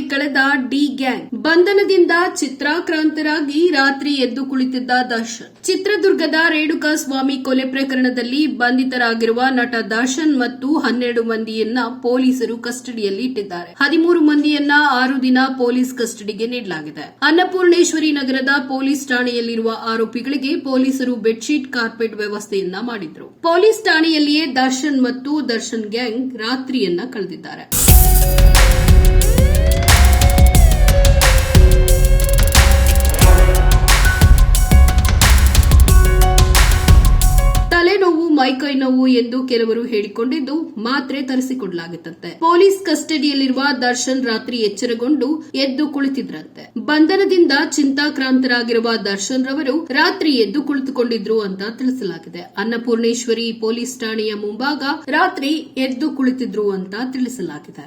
ರಾತ್ರಿ ಕಳೆದ D gang. ಬಂಧನದಿಂದ ಚಿತ್ರಾಕ್ರಾಂತರಾಗಿ ರಾತ್ರಿ ಎದ್ದು ಕುಳಿತಿದ್ದ ದರ್ಶನ್. ಚಿತ್ರದುರ್ಗದ ರೇಣುಕಾ ಸ್ವಾಮಿ ಕೊಲೆ ಪ್ರಕರಣದಲ್ಲಿ ಬಂಧಿತರಾಗಿರುವ ನಟ ದರ್ಶನ್ ಮತ್ತು ಹನ್ನೆರಡು ಮಂದಿಯನ್ನ ಪೊಲೀಸರು ಕಸ್ಟಡಿಯಲ್ಲಿ ಇಟ್ಟಿದ್ದಾರೆ. ಹದಿಮೂರು ಮಂದಿಯನ್ನ ಆರು ದಿನ ಪೊಲೀಸ್ ಕಸ್ಟಡಿಗೆ ನೀಡಲಾಗಿದೆ. ಅನ್ನಪೂರ್ಣೇಶ್ವರಿ ನಗರದ ಪೊಲೀಸ್ ಠಾಣೆಯಲ್ಲಿರುವ ಆರೋಪಿಗಳಿಗೆ ಪೊಲೀಸರು ಬೆಡ್ಶೀಟ್, ಕಾರ್ಪೆಟ್ ವ್ಯವಸ್ಥೆಯನ್ನ ಮಾಡಿದ್ರು. ಪೊಲೀಸ್ ಠಾಣೆಯಲ್ಲಿಯೇ ದರ್ಶನ್ ಮತ್ತು ದರ್ಶನ್ ಗ್ಯಾಂಗ್ ರಾತ್ರಿಯನ್ನ ಕಳೆದಿದ್ದಾರೆ. ಮೈಕೈ ನೋವು ಎಂದು ಕೆಲವರು ಹೇಳಿಕೊಂಡಿದ್ದು ಮಾತ್ರೆ ತರಿಸಿಕೊಡಲಾಗುತ್ತಂತೆ. ಪೊಲೀಸ್ ಕಸ್ಟಡಿಯಲ್ಲಿರುವ ದರ್ಶನ್ ರಾತ್ರಿ ಎಚ್ಚರಗೊಂಡು ಎದ್ದು ಕುಳಿತಿದ್ರಂತೆ. ಬಂಧನದಿಂದ ಚಿಂತಾಕ್ರಾಂತರಾಗಿರುವ ದರ್ಶನ್ ರವರು ರಾತ್ರಿ ಎದ್ದು ಕುಳಿತುಕೊಂಡಿದ್ರು ಅಂತ ತಿಳಿಸಲಾಗಿದೆ. ಅನ್ನಪೂರ್ಣೇಶ್ವರಿ ಪೊಲೀಸ್ ಠಾಣೆಯ ಮುಂಭಾಗ ರಾತ್ರಿ ಎದ್ದು ಕುಳಿತಿದ್ರು ಅಂತ ತಿಳಿಸಲಾಗಿದೆ.